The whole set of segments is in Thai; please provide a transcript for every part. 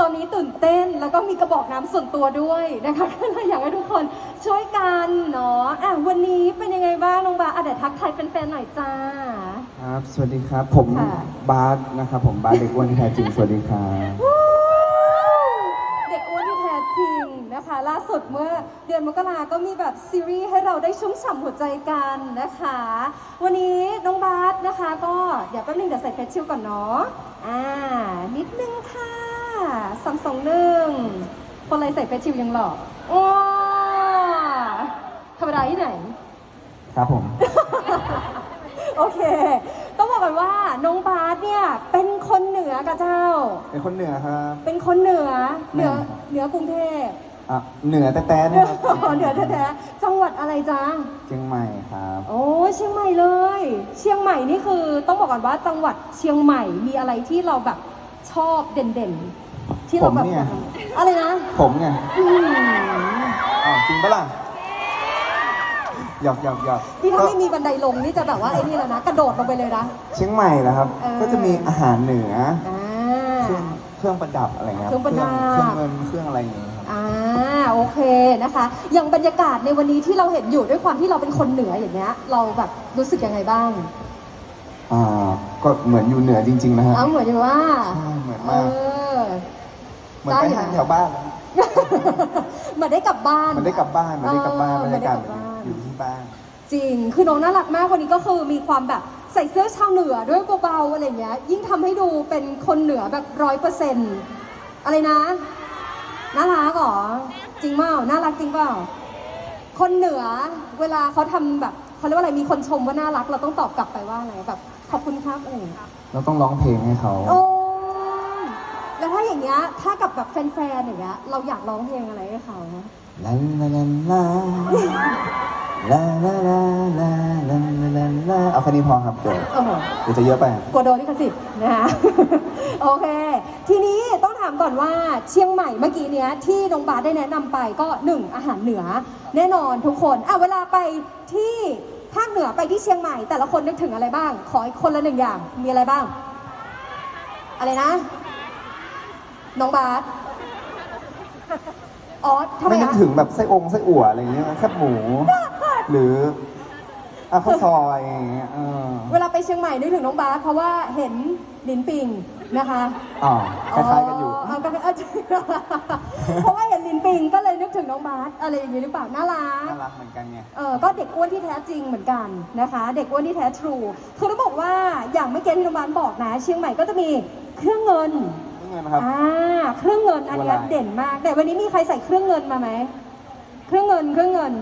ตอนนี้ตื่นเต้นแล้วก็มีกระบอกน้ำส่วนตัวด้วยนะคะก็เลยอยากให้ทุกคนช่วยกันเนาะอะวันนี้เป็นยังไงบ้างน้องบาสอะเดี๋ยวทักทายแฟนๆหน่อยจ้า ครับ สวัสดีครับ ผมค่ะ บาสนะครับ ผมบาสเด็กอ้วนที่แท้จริง สวัสดีครับเด็กอ้วนที่แท้จริงนะคะ ล่าสุดเมื่อเดือนมกราก็มีแบบซีรีส์ให้เราได้ชุ่มฉ่ำหัวใจกันนะคะ วันนี้น้องบาสนะคะ ก็เดี๋ยวแป๊บนึงเดี๋ยวใส่เฟซชิลก่อนเนาะอ่านิดนึงค่ะ สองสองหนึ่งคนอะไรใส่เฟซชิลยังหล่อว้าธรรมดาที่ไหน ครับผม โอเค ต้องบอกกันว่าน้องบาสเนี่ย เป็นคนเหนือกับเจ้า เป็นคนเหนือครับ เป็นคนเหนือ เหนือแม่นครับเหนือกรุงเทพอะเหนือแต่แต่เหนะนือครับเหนือแท้ๆจังหวัดอะไรจ๊ะเชียงใหม่ครับ โอ้ยเชียงใหม่เลย เชียงใหม่นี่คือ ต้องบอกก่อนว่าจังหวัดเชียงใหม่มีอะไรที่เราแบบชอบเด่นๆ ที่เราแบบผมเนี่ย อะไรนะผมไงอื้อหืออ้าวจริงปะล่ะหยอกหยอกหยอกที่ถ้าก็ไม่มีบันไดลงนี่จะแบบว่าไอ้นี่แล้วนะ กระโดดลงไปเลยนะ เชียงใหม่นะครับ เออ ก็จะมีอาหารเหนือ อ่าเครื่องเครื่องประดับอะไรเงี้ยเครื่องประดับ เครื่องเงินเครื่องอะไรอย่างเงี้ยครับ อ่าโอเคนะคะ อย่างบรรยากาศในวันนี้ที่เราเห็นอยู่ด้วยความที่เราเป็นคนเหนืออย่างเงี้ย เราแบบรู้สึกยังไงบ้างอ่าก็เหมือนอยู่เหนือจริงๆนะฮะ เอาเหมือนอยู่ว่า ใช่เหมือนเอมากอ เหมือนไปหาแถวบ้านนะเหมือนได้กลับบ้าน มันได้กลับบ้าน มันได้กลับบ้านเออบรรยากาศมันได้กลับบ้านอยู่ที่บ้าน จริง คือน้องน่ารักมากวันนี้ก็คือมีความแบบใส่เสื้อชาวเหนือด้วยเบาๆอะไรอย่างเงี้ย ยิ่งทำให้ดูเป็นคนเหนือแบบร้อยเปอร์เซ็นต์อะไรนะ น่ารักเหรอ จริงเปล่าน่ารักจริงเปล่า คนเหนือเวลาเขาทำแบบเขาเรียกว่าอะไร มีคนชมว่าน่ารัก เราต้องตอบกลับไปว่าอะไรแบบขอบคุณครับอะไรอย่างเงี้ย เราต้องร้องเพลงให้เขา โอ้ย แล้วถ้าอย่างเงี้ยถ้ากับแบบแฟนๆอย่างเงี้ยเราอยากร้องเพลงอะไรให้เขาลาลาลาลาลาลาลาลาลาลาลาเอาแค่นี้พอครับเดี๋ยวโอ้โห เดี๋ยวจะเยอะไป กลัวโดนลิขสิทธิ์นะคะ โอเค ทีนี้ต้องถามก่อนว่าเชียงใหม่เมื่อกี้เนี้ยที่น้องบาสได้แนะนำไปก็หนึ่งอาหารเหนือ แน่นอนทุกคนอะเวลาไปที่ภาคเหนือไปที่เชียงใหม่ แต่ละคนนึกถึงอะไรบ้าง ขออีกคนละหนึ่งอย่างมีอะไรบ้าง อะไรนะ น้องบาสอ๋อทำไมไม่นึกอะถึงแบบไส้องไส้อั่วอะไรอย่างเงี้ยแคบหมู หรืออะข้าวซอยอย่างเงี้ยเออเวลาไปเชียงใหม่นึกถึงน้องบาสเพราะว่าเห็นลินปิงนะคะอ๋อคล้ายๆกันอยู่เอาก็เอาเพราะว่าเห็นลินปิงก็เลยนึกถึงน้องบาสอะไรอย่างนี้หรือเปล่าน่ารัก น่ารักเหมือนกันไง เออก็เด็กอ้วนที่แท้จริงเหมือนกันนะคะ เด็กอ้วนที่แท้ทรูคือต้องบอกว่าอย่างเมื่อกี้ที่น้องบาสบอกนะ เชียงใหม่ก็จะมีเครื่องเงิน นี่เงินนะครับ อ่าเครื่องเงินอันเนี้ยตัวลายเด่นมาก แต่วันนี้มีใครใส่เครื่องเงินมาไหมเครื่องเงินเครื่องเงิน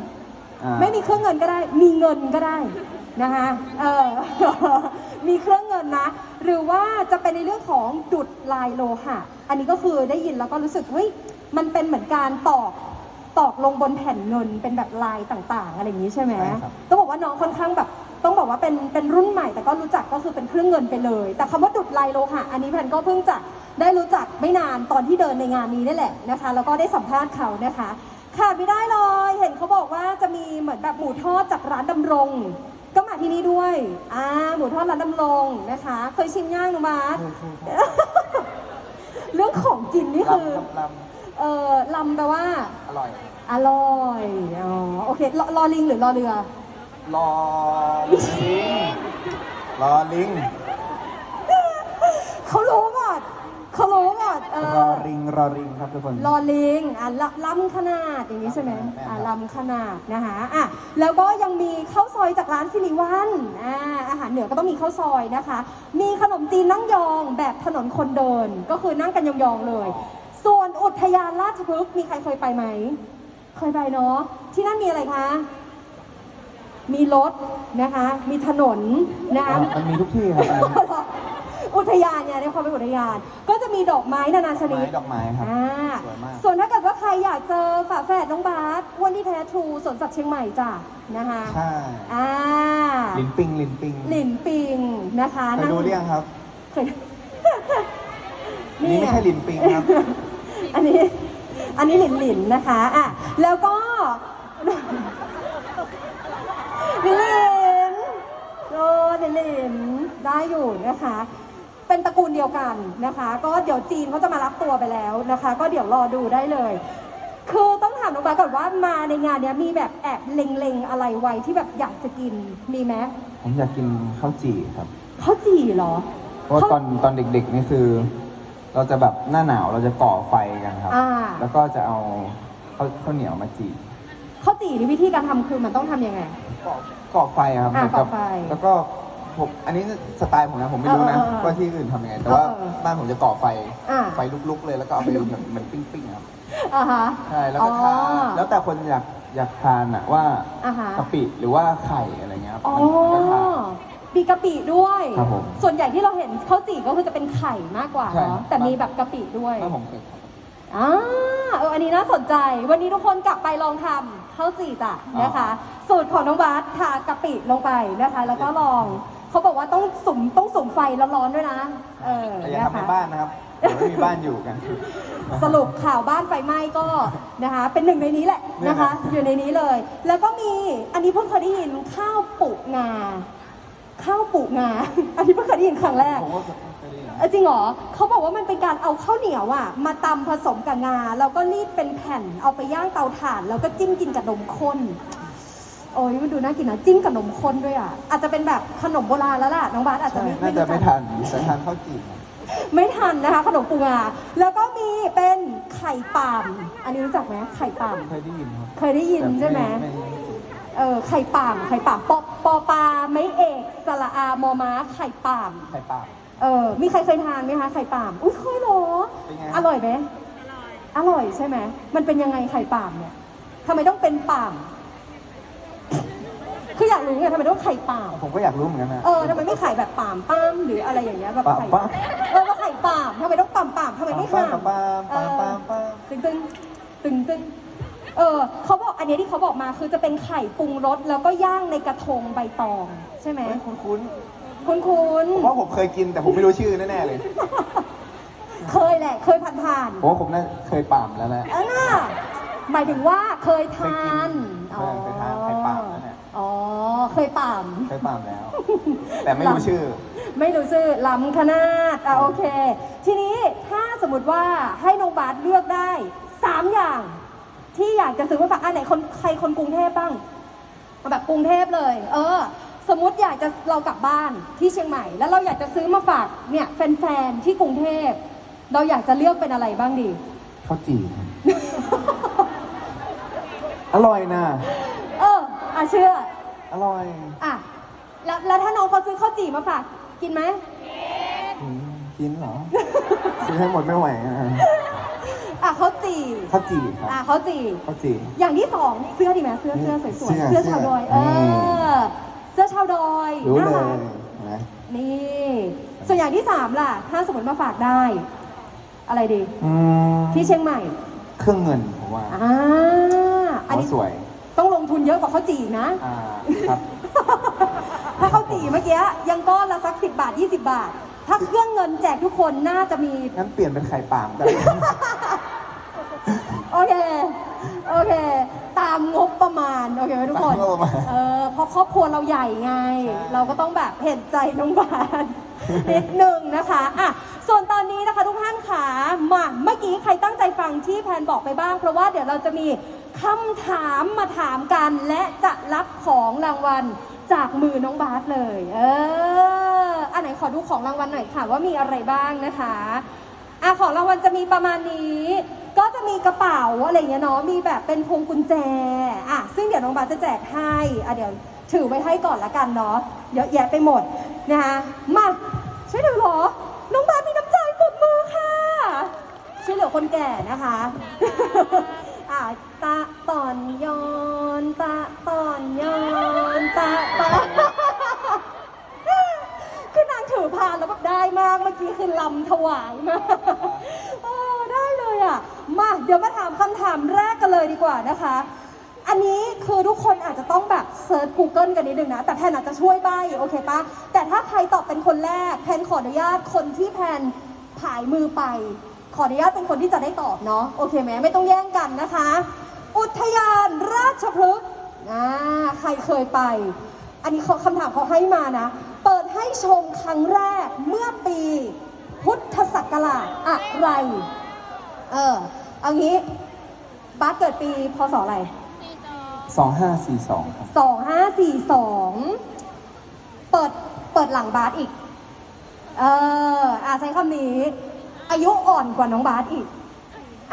อ่า ไม่มีเครื่องเงินก็ได้ มีเงินก็ได้นะคะเออ มีเครื่องเงินนะ หรือว่าจะเป็นในเรื่องของดุดลายโลหะ อันนี้ก็คือได้ยินแล้วก็รู้สึกเฮ้ยมันเป็นเหมือนการตอกตอกลงบนแผ่นเงินเป็นแบบลายต่างๆ อะไรอย่างนี้ใช่ไหมใช่ครับ ต้องบอกว่าน้องค่อนข้างแบบ ต้องบอกว่าเป็นเป็นรุ่นใหม่แต่ก็รู้จักก็คือเป็นเครื่องเงินไปเลย แต่คำว่าดุดลายโลหะ อันนี้แพนก็เพิ่งจะ ได้รู้จักไม่นานตอนที่เดินในงานนี้นี่แหละนะคะ แล้วก็ได้สัมภาษณ์เขานะคะขาดไม่ได้เลย เห็นเขาบอกว่าจะมีเหมือนแบบหมูทอดจากร้านดำรง ก็มาที่นี่ด้วยอ่าหมูทอดร้านดำรงนะคะ เคยชิมย่างหนูมาเรื่องของกินนี่คือลำลเออลำแปลว่าำอร่อย อร่อยอ๋อโอเครอรอลิงหรือรอเรือรอลิงรอลิงเขารู้ หมดเขารู้หมดเอรออริงรอริงครับทุกคน รอลิงอะละล้ำขนาดอย่างนี้ใช่ไหมแม่นครับ อะล้ำขนาดนะคะอะแล้วก็ยังมีข้าวซอยจากร้านสิริวันอ่าอาหารเหนือก็ต้องมีข้าวซอยนะคะ มีขนมจีนนั่งยองแบบถนนคนเดินก็คือนั่งกันยองๆเลย ส่วนอุทยานราชพฤกษ์มีใครเคยไปไหม เคยไปเนาะที่นั่นมีอะไรคะ มีรถนะคะ มีถนนนะคะ มันมีทุกที่ครับ อันนั้นอุทยานเนี่ยในความเป็นอุทยาน ก็จะมีดอกไม้นานาชนิดไม้ดอกไม้ครับอ่าสวยมากส่วนถ้าเกิดว่าใครอยากเจอฝาแฝดน้องบาสอ้วนที่แท้ทรูสวนสัตว์เชียงใหม่จ้ะนะคะใช่อ่าลินปิงลินปิงหลินปิงนะคะเคยดูหรือยังครับเคยนี่ไม่ใช่ลินปิงครับ อันนี้อันนี้หลินหลินนะคะอะแล้วก็หลินหลินโอ้หลินหลินได้อยู่นะคะไป เป็นตระกูลเดียวกันนะคะ ก็เดี๋ยวจีนเขาจะมารับตัวไปแล้วนะคะ ก็เดี๋ยวรอดูได้เลย คือต้องถามน้องบาสก่อนว่ามาในงานเนี้ยมีแบบแอบเล็งๆอะไรไว้ที่แบบอยากจะกินมีไหมผมอยากกินข้าวจี่ครับ ข้าวจี่เหรอ เพราะว่าตอนตอนเด็กๆนี่คือ เราจะแบบหน้าหนาวเราจะก่อไฟกันครับ อ่า แล้วก็จะเอาข้าวข้าวเหนียวมาจี่ข้าวจี่นี่วิธีการทำคือมันต้องทำยังไง ก่อก่อไฟครับอ่าเหมืนกับก่อไฟ แล้วก็ ผมอันนี้สไตล์ผมนะผมไม่รู้นะเออเออเออว่าที่อื่นทำยังไงแต่ว่าเออเออบ้านผมจะก่อไฟอ่า ไฟลุกๆเลยแล้วก็เอาไปเหมือนเหมือนปิ้งๆครับอ่าฮะใช่แล้วก็ทานอ๋อแล้วแต่คนอยากอยากทานอะว่าอ่าฮะ กะปิหรือว่าไข่อะไรเงี้ยครับอ๋อมันก็ทาน มีกะปิด้วย ครับผมส่วนใหญ่ที่เราเห็นข้าวจี่ก็คือจะเป็นไข่มากกว่าใช่เนาะแต่มีแบบกะปิด้วยบ้านผมเคยทอ่าเอออันนี้น่าสนใจ วันนี้ทุกคนกลับไปลองทำข้าวจี่จ้ะนะคะ สูตรของน้องบาสทากะปิลงไปนะคะ แล้วก็ลอง เขาบอกว่าต้องสุ่มต้องสุ่มไฟร้อนๆด้วยนะ เออำแต่อย่านะทำในคะบ้านนะครับเดี๋ยวไม่มีบ้านอยู่กัน สรุปข่าวบ้านไฟไหม้ก็นะคะ เป็นหนึ่งในนี้แหละนะคะ อยู่ในนี้เลย แล้วก็มีอันนี้เพิ่งเคยได้ยินข้าวปลูกงาข้าวปลูกงา อันนี้เพิ่งเคยได้ยินครั้งแรกผมก็เคยได้ยินเออจริงเหรอเขาบอกว่ามันเป็นการเอาข้าวเหนียวอะ มาตำผสมกับงา แล้วก็รีดเป็นแผ่นเอาไปย่างเตาถ่าน แล้วก็จิ้มกินกับนมข้น โอ้ยมันดูน่ากินนะจิ้มกับนมข้นด้วยอะ อาจจะเป็นแบบขนมโบราณแล้วล่ะน้องบาสอาจจะใช่ไม่น่าจะรู้ไม่จัก ทันแต่ทานข้าวจี่ครับไม่ทันนะคะขนมปูงาแล้วก็มีเป็นไข่ปาล์มอันนี้รู้จักไหมไข่ปาล์มเคยได้ยินครับเคยได้ยินใช่ไหมแต่เออไข่ปาล์มไข่ปาล์มปอปอปลาไม่เอกสระอามอม้าไข่ปาล์มไข่ปลา เออมีใครเคยทานไหมคะไข่ปาล์มอุ้ยเคยเหรอเป็นไง อร่อยไหมอร่อยใช่ไหมมันเป็นยังไงไข่ปาล์มเนี่ยทำไมต้องเป็นปาล์มคื ออยากรู้ไงทำไมต้องไข่ปาล์มผมก็อยากรู้เหมือนกันนะ เออทำไมไม่ไข่แบบปาล์มป้ามหรืออะไรอย่างเงี้ยแบบปาล์มไข่ปาล์มเออว่าไข่ปาล์มทำไมต้องปาล์มปาล์มทำไมไม่ปาห่าล์มปาล์มปาล์มปาล์มปาล์มตึงตึงตึงตึงเออเขาบอกอันเนี้ยที่เขาบอกมาคือจะเป็นไข่ปรุงรสแล้วก็ย่างในกระทงใบตอง ใช่ไหมเฮ้ยคุ้นคุ้นคุณคุณๆผมว่าผมเคยกินแต่ผมไม่รู้ชื่อแน่ๆเลย เคยแหละ เคยผ่านผ่านๆผมว่าผมน่าเคยปาล์มแล้วแหละเออน่ะหมายถึงว่าเคยทานเค ยปาล์มเคยปาล์มแล้ว แต่ไม่รู้ชื่อ ไม่รู้ชื่อล้ำขนาดอะโอเค ทีนี้ถ้าสมมติว่าให้น้องบาสเลือกได้สามอย่าง ที่อยากจะซื้อมาฝากอันไหนคนใครคนกรุงเทพบ้างเอาแบบกรุงเทพเลย เออ สมมติอยากจะเรากลับบ้านที่เชียงใหม่ แล้วเราอยากจะซื้อมาฝากเนี่ยแฟนๆที่กรุงเทพเราอยากจะเลือกเป็นอะไรบ้างดี ข้าวจี่ครับอร่อยนะ เอออะเชื่อ อร่อยอะแล้วแล้วถ้าน้องเขาซื้อข้าวจี่มาฝากกินไหม อืมกินเหรอ ซื้อให้หมดไม่ไหวอะอะข้าวจี่ข้าวจี่ครับอะข้าวจี่ ข้าวจี่ อย่างที่สองเสื้อดีไหมเสื้อเสื้อสวยเสื้ๆอเสื้อชาวดอยเสื้เออ อ เสื้อชาวดอยรู้น่าเลรัยกนะนี่ส่วนอย่างที่สามล่ะ ถ้าสมมติมาฝากได้ อะไรดี อืมที่เชียงใหม่เครื่องเงินผมว่าอ่าอันเขานี้ สวย ต้องลงทุนเยอะกว่าข้าวจี่นะ อ่าครับ ถ้าข้าวจี่เมื่อกี้ยังก้อนละสักสิบาท 20 บาท ถ้าเครื่องเงินแจกทุกคนน่าจะมี งั้นเปลี่ยนเป็นไข่ปาล์มก็ได้ โอเค โอเค ตามงบประมาณ โอเคไหมทุกคน ตามงบประมาณเออเพราะครอบครัวเราใหญ่ไง ใช่ เราก็ต้องแบบเห็นใจน้องบานนิดหนึ่งนะคะ อะ ส่วนตอนนี้นะคะทุกท่านขามา เมื่อกี้ใครตั้งใจฟังที่แพนบอกไปบ้าง เพราะว่าเดี๋ยวเราจะมี คำถามมาถามกันและจะรับของรางวัลจากมือน้องบาสเลย เออ อันไหนขอดูของรางวัลหน่อยค่ะว่ามีอะไรบ้างนะคะอะของรางวัลจะมีประมาณนี้ ก็จะมีกระเป๋าอะไรเงี้ยเนาะ มีแบบเป็นพวงกุญแจ อะ ซึ่งเดี๋ยวน้องบาสจะแจกให้ อะเดี๋ยวถือไว้ให้ก่อนละกันเนาะ เยอะแยะไปหมดนะคะมาช่วยถือหรอ น้องบาสมีน้ำใจปรบมือค่ะ ช่วยเหลือคนแก่นะคะ อะตะตอนยอนตะตอนยอนตะตอนคือนางถือพานแล้วแบบได้มากเมื่อกี้คือลำถวายมากเออได้เลยอะมาเดี๋ยวมาถามคำถามแรกกันเลยดีกว่านะคะ อันนี้คือทุกคนอาจจะต้องแบบเซิร์ช Google กันนิดนึงนะ แต่แพนอาจจะช่วยใบ้โอเคปะแต่ถ้าใครตอบเป็นคนแรก แพนขออนุญาตคนที่แพนผายมือไป ขออนุญาตเป็นคนที่จะได้ตอบเนาะโอเคไหมไม่ต้องแย่งกันนะคะ อุทยานราชพฤกษ์อ่าใครเคยไป อันนี้เขาคำถามเขาให้มานะ เปิดให้ชมครั้งแรกเมื่อปี พุทธศักราชอะไร เออเอางี้บาสเกิดปีพศอะไรสองห้าสี่สองครับสองห้าสี่สองเปิดเปิดหลังบาสอีก เอออาใช้คำนี้ อายุอ่อนกว่าน้องบาสอีก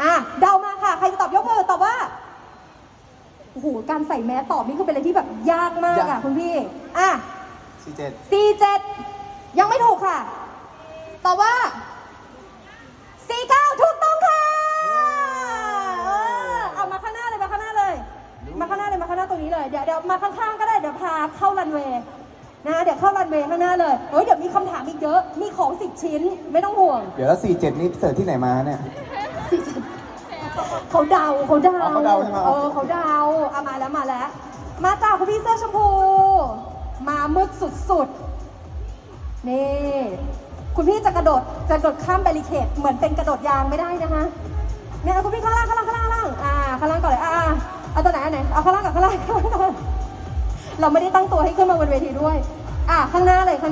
อะเดามาค่ะ ใครจะตอบยกมือตอบว่าโอ้โหการใส่แมสตอบนี่คือเป็นอะไรที่แบบยากมากอะคุณพี่ อะ สี่เจ็ดสี่เจ็ดยังไม่ถูกค่ะ ตอบว่าสี่เก้าถูกต้องค่ะ เออ เอามาข้างหน้าเลย มาข้างหน้าเลย มาข้างหน้าเลย มาข้างหน้าตรงนี้เลย เดี๋ยวเดี๋ยวมาข้างๆก็ได้ เดี๋ยวพาเข้ารันเวย์ นะเดี๋ยวเข้ารันเวย์ข้างหน้าเลยเฮ้ยเดี๋ยวมีคำถามอีกเยอะ มีของสิบชิ้นไม่ต้องห่วงเดี๋ยวแล้วสี่เจ็ดนี่เสิร์ชที่ไหนมาเนี่ย เขาเดาเขาเดาอ๋อเขาเดาใช่ไหม เออเขาเดาเอามาแล้วมาแล้ว มาจากคุณพี่เสื้อชมพู มามืดสุดๆ นี่ คุณพี่จะกระโดดจะกระโดดข้ามแบริเคดเหมือนเป็นกระโดดยางไม่ได้นะคะเนี่ยคุณพี่ข้างล่างข้างล่างข้างล่างข้างล่างอ่าข้างล่างก่อนเลยอ่าอ่าเอาตัวไหนอันไหนเอาข้างล่างกับข้างล่างข้างล่างก่อน เราไม่ได้ตั้งตัวให้ขึ้นมาบนเวทีด้วย อะข้างหน้าเลยข้างหน้า